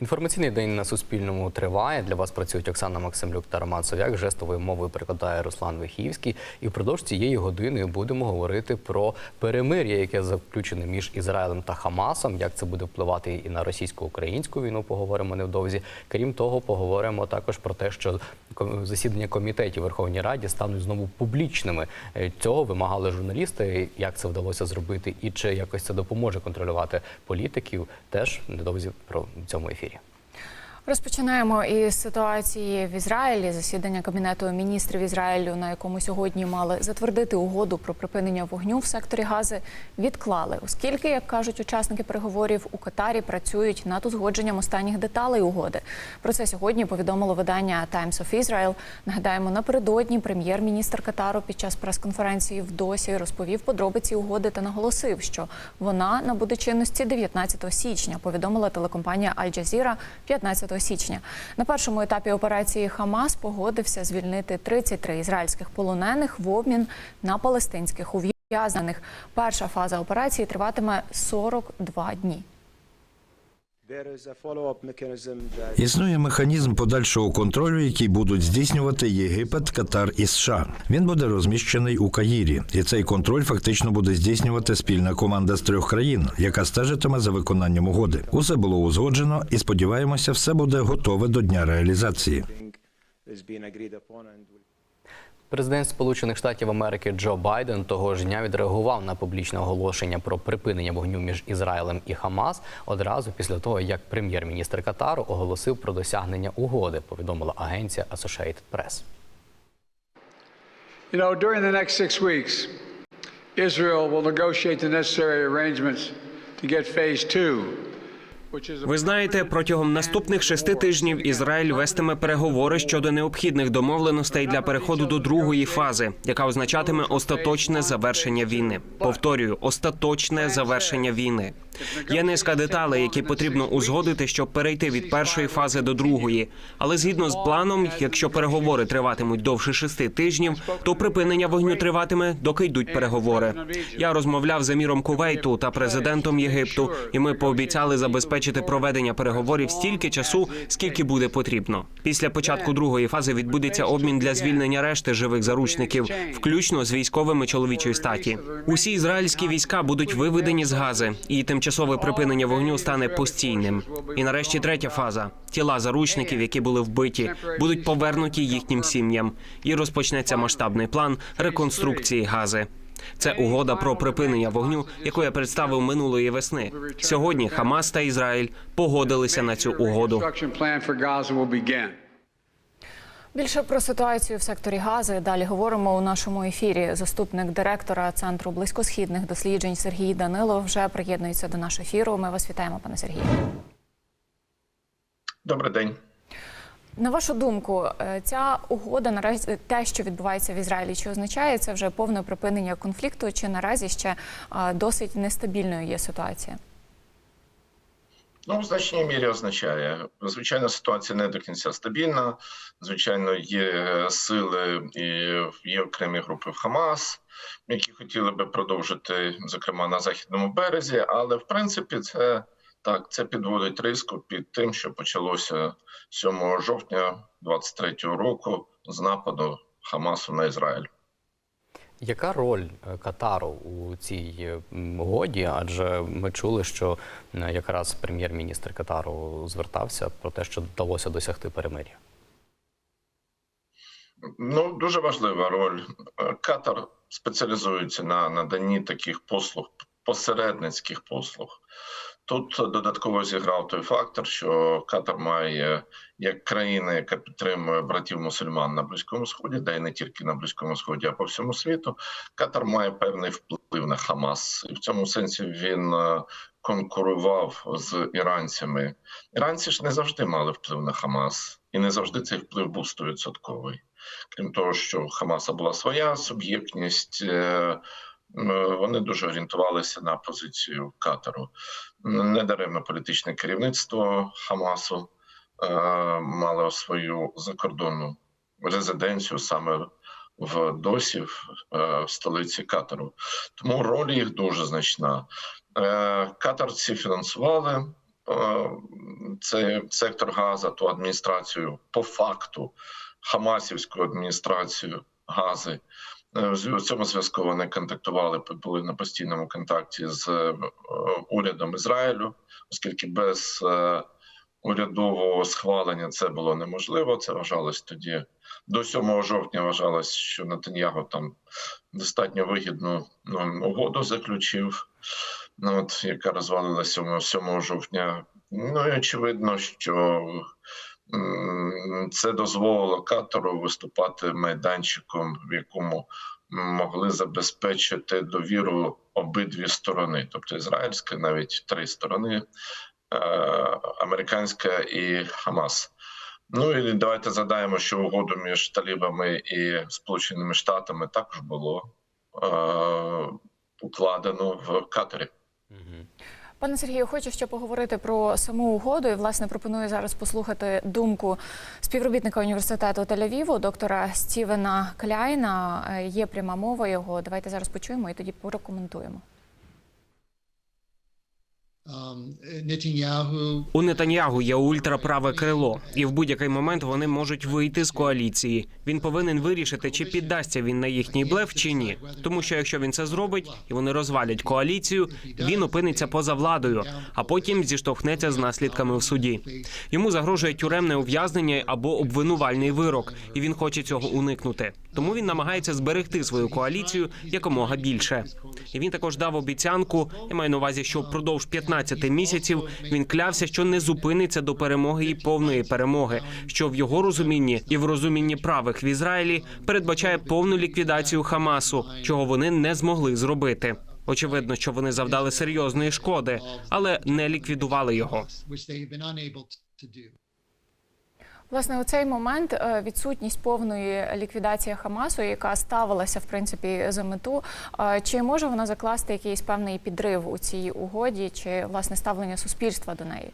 Інформаційний день на Суспільному триває. Для вас працюють Оксана Максимлюк та Роман Совяк. Жестовою мовою перекладає Руслан Вихівський. І впродовж цієї години будемо говорити про перемир'я, яке заключене між Ізраїлем та Хамасом. Як це буде впливати і на російсько-українську війну? Поговоримо невдовзі. Крім того, поговоримо також про те, що засідання комітетів Верховній Раді стануть знову публічними. Е, Цього вимагали журналісти. Як це вдалося зробити, і чи якось це допоможе контролювати політиків? Теж невдовзі про цьому ефірі. Розпочинаємо із ситуації в Ізраїлі. Засідання кабінету міністрів Ізраїлю, на якому сьогодні мали затвердити угоду про припинення вогню в секторі Гази, відклали, оскільки, як кажуть учасники переговорів, у Катарі працюють над узгодженням останніх деталей угоди. Про це сьогодні повідомило видання Times of Israel. Нагадаємо, напередодні прем'єр-міністр Катару під час прес-конференції в Досі розповів подробиці угоди та наголосив, що вона набуде чинності 19 січня. Повідомила телекомпанія Аль Джазіра 15 січня. На першому етапі операції Хамас погодився звільнити 33 ізраїльських полонених в обмін на палестинських ув'язнених. Перша фаза операції триватиме 42 дні. Існує механізм подальшого контролю, який будуть здійснювати Єгипет, Катар і США. Він буде розміщений у Каїрі, і цей контроль фактично буде здійснювати спільна команда з трьох країн, яка стежитиме за виконанням угоди. Усе було узгоджено, і сподіваємося, все буде готове до дня реалізації. Президент Сполучених Штатів Америки Джо Байден того ж дня відреагував на публічне оголошення про припинення вогню між Ізраїлем і Хамас одразу після того, як прем'єр-міністр Катару оголосив про досягнення угоди. Повідомила агенція Associated Press. You know, during the next six weeks, Israel will negotiate the necessary arrangements to get phase two, Ви знаєте, протягом наступних шести тижнів Ізраїль вестиме переговори щодо необхідних домовленостей для переходу до другої фази, яка означатиме остаточне завершення війни. Повторюю, остаточне завершення війни. Є низка деталей, які потрібно узгодити, щоб перейти від першої фази до другої. Але згідно з планом, якщо переговори триватимуть довше шести тижнів, то припинення вогню триватиме, доки йдуть переговори. Я розмовляв з еміром Кувейту та президентом Єгипту, і ми пообіцяли забезпечити проведення переговорів стільки часу, скільки буде потрібно. Після початку другої фази відбудеться обмін для звільнення решти живих заручників, включно з військовими чоловічої статі. Усі ізраїльські війська будуть виведені з гази, і тимчасове припинення вогню стане постійним. І нарешті третя фаза: тіла заручників, які були вбиті, будуть повернуті їхнім сім'ям, і розпочнеться масштабний план реконструкції гази. Це угода про припинення вогню, яку я представив минулої весни. Сьогодні Хамас та Ізраїль погодилися на цю угоду. Більше про ситуацію в секторі Гази далі говоримо у нашому ефірі. Заступник директора центру близькосхідних досліджень Сергій Данилов вже приєднується до нашого ефіру. Ми вас вітаємо, пане Сергію. Добрий день. На вашу думку, е, ця угода наразі те, що відбувається в Ізраїлі, чи означає це вже повне припинення конфлікту, чи наразі ще е, досить нестабільною є ситуація? Ну, в значній мірі означає. Звичайно, ситуація не до кінця стабільна. Звичайно, є сили і є окремі групи в Хамас, які хотіли би продовжити, зокрема на західному березі. Але в принципі, це так, це підводить риску під тим, що почалося 7 жовтня 23-го року з нападу Хамасу на Ізраїль. Яка роль е, Катару у цій е, м, угоді? Адже ми чули, що е, якраз прем'єр-міністр Катару звертався про те, що вдалося досягти перемир'я. Ну, дуже важлива роль. Катар спеціалізується на наданні таких послуг, посередницьких послуг. Тут додатково зіграв той фактор, що Катар має як країна, яка підтримує братів мусульман на Близькому Сході, де не тільки на Близькому Сході, а по всьому світу. Катар має певний вплив на Хамас, і в цьому сенсі він е, конкурував з іранцями. Іранці ж не завжди мали вплив на Хамас, і не завжди цей вплив був стовідсотковий. Крім того, що Хамаса була своя суб'єктність. Е, Вони дуже орієнтувалися на позицію Катару. Недаремно політичне керівництво Хамасу е, мало свою закордонну резиденцію саме в Досі, в е, столиці Катару. Тому роль їх дуже значна. Катарці фінансували цей сектор Газа, ту адміністрацію по факту, Хамасівську адміністрацію Гази. Е, В цьому зв'язку вони контактували, були на постійному контакті з е, урядом Ізраїлю, оскільки без е, урядового схвалення це було неможливо. Це вважалось тоді до 7 жовтня. Вважалось, що Натаньягу там достатньо вигідну ну, угоду заключив, ну, от, яка розвалилася 7, 7 жовтня. Ну і очевидно, що це дозволило катору виступати майданчиком, в якому могли забезпечити довіру обидві сторони, тобто ізраїльська, навіть три сторони, е, американська і Хамас. Ну і давайте задаємо, що угоду між талібами і Сполученими Штатами також було е, укладено в Катарі. Пане Сергію, хочу ще поговорити про саму угоду. І власне пропоную зараз послухати думку співробітника університету Тель-Авіву, доктора Стівена Кляйна. Е, Є пряма мова його. Давайте зараз почуємо і тоді прокоментуємо. Netanyahu У Нетаньягу є ультраправе крило, і в будь-який момент вони можуть вийти з коаліції. Він повинен вирішити, чи піддасться він на їхній блеф чи ні. Тому що якщо він це зробить і вони розвалять коаліцію, він опиниться поза владою, а потім зіштовхнеться з наслідками в суді. Йому загрожує тюремне ув'язнення або обвинувальний вирок, і він хоче цього уникнути. Тому він намагається зберегти свою коаліцію якомога більше. І він також дав обіцянку. Я маю на увазі, що впродовж 15 місяців він клявся, що не зупиниться до перемоги і повної перемоги, що в його розумінні і в розумінні правих в Ізраїлі передбачає повну ліквідацію Хамасу, чого вони не змогли зробити. Очевидно, що вони завдали серйозної шкоди, але не ліквідували його. Власне, у цей момент е, відсутність повної ліквідації Хамасу, яка ставилася в принципі за мету. е, Чи може вона закласти якийсь певний підрив у цій угоді, чи власне ставлення суспільства до неї?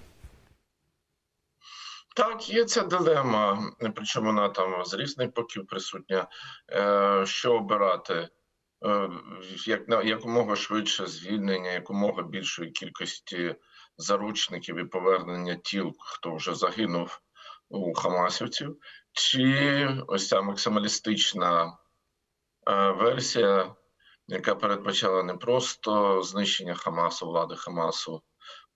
Так, є ця дилема, причому вона там з різних боків присутня. Е, Що обирати? Як на якомога швидше звільнення, якомога більшої кількості заручників і повернення тіл, хто вже загинув у Хамасівців, чи ось ця максималістична е, версія, яка передбачала не просто знищення Хамасу, влади Хамасу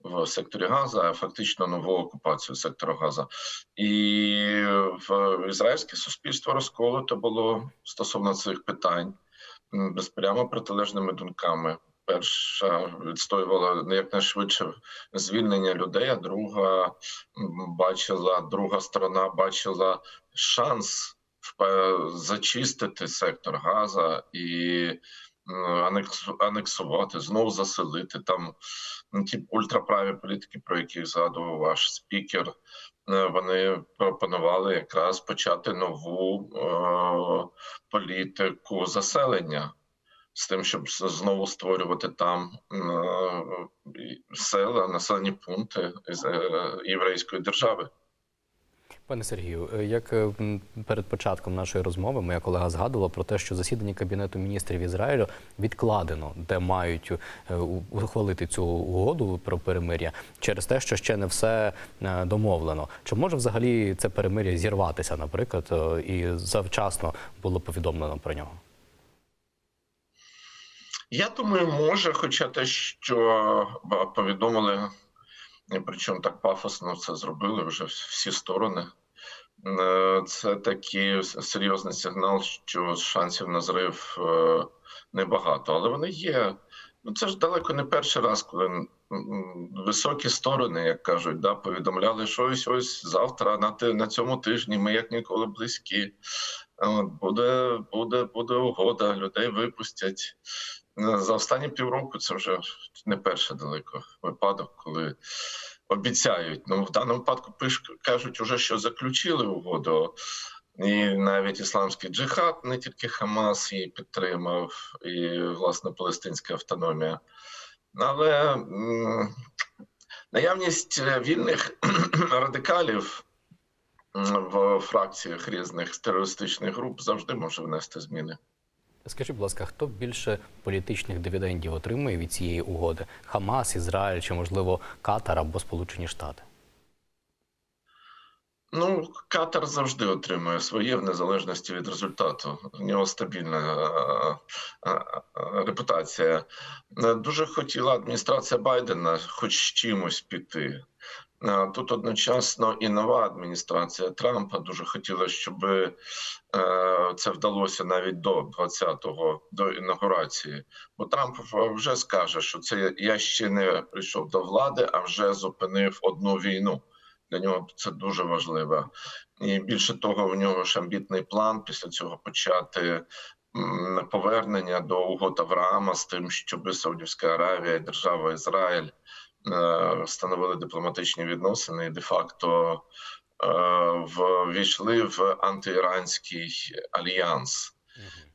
в секторі Газа, а фактично нову окупацію сектора Газа. І в ізраїльське суспільство розколото було стосовно цих питань м, з прямо протилежними думками. Перша відстоювала якнайшвидше звільнення людей, а друга бачила, друга сторона бачила шанс зачистити сектор Газа і анексувати, знову заселити там ну, ті ультраправі політики, про які згадував ваш спікер. е, Вони пропонували якраз почати нову е, політику заселення з тим, щоб знову створювати там е, села, населені пункти е, єврейської держави. Пане Сергію, е, як перед початком нашої розмови моя колега згадувала про те, що засідання кабінету міністрів Ізраїлю відкладено, де мають ухвалити цю угоду про перемир'я через те, що ще не все домовлено. Чи може взагалі це перемир'я зірватися, наприклад, і завчасно було повідомлено про нього? Я думаю, може, хоча те, що повідомили, причому так пафосно це зробили вже всі сторони. е, Це такий серйозний сигнал, що шансів на зрив е, небагато, але вони є. Ну це ж далеко не перший раз, коли високі сторони, як кажуть, да, повідомляли, що ось ось завтра на на цьому тижні ми як ніколи близькі. Буде, буде, буде угода, людей випустять. Е, За останні півроку це вже не перший далеко випадок, коли обіцяють. Ну, в даному випадку кажуть, уже, що заключили угоду. І навіть ісламський джихад, не тільки Хамас її підтримав, і власне палестинська автономія. Але наявність е, вільних радикалів в фракціях різних терористичних груп завжди може внести зміни. Скажіть, будь ласка, хто більше політичних дивідендів отримує від цієї угоди? Хамас, Ізраїль чи, можливо, Катар або Сполучені Штати? Ну, Катар завжди отримує своє в незалежності від результату. У нього стабільна е, е, е, репутація. Дуже хотіла адміністрація Байдена хоч чимось піти. Е, Тут одночасно і нова адміністрація Трампа дуже хотіла, щоб е, це вдалося навіть до 20-го, до інаугурації. Бо Трамп вже скаже, що це я ще не прийшов до влади, а вже зупинив одну війну. Для нього це дуже важливо. І більше того, в нього ж амбітний план після цього почати повернення до угод Авраама з тим, щоб Саудівська Аравія і держава Ізраїль встановили дипломатичні відносини і де-факто е, ввійшли в антиіранський альянс.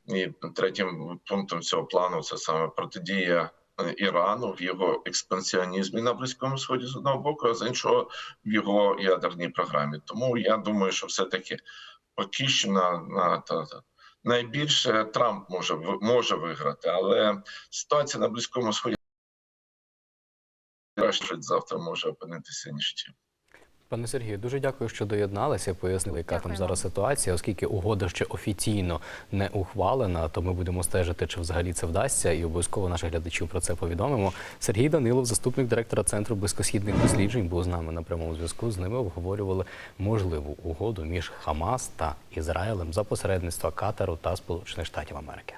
І третім пунктом цього плану це саме протидія е, Ірану в його експансіонізмі на близькому сході з одного боку, а з іншого в його ядерній програмі. Тому я думаю, що все-таки поки що на, на та, найбільше Трамп може може виграти, але ситуація на близькому сході краще завтра може опинитися ніж ті. Пане Сергію, дуже дякую, що доєдналися, пояснили, яка там зараз ситуація. Оскільки угода ще офіційно не ухвалена, то ми будемо стежити, чи взагалі це вдасться, і обов'язково наших глядачів про це повідомимо. Сергій Данилов, заступник директора центру близькосхідних досліджень, був з нами на прямому зв'язку. З ними обговорювали можливу угоду між Хамас та Ізраїлем за посередництва Катару та Сполучених Штатів Америки.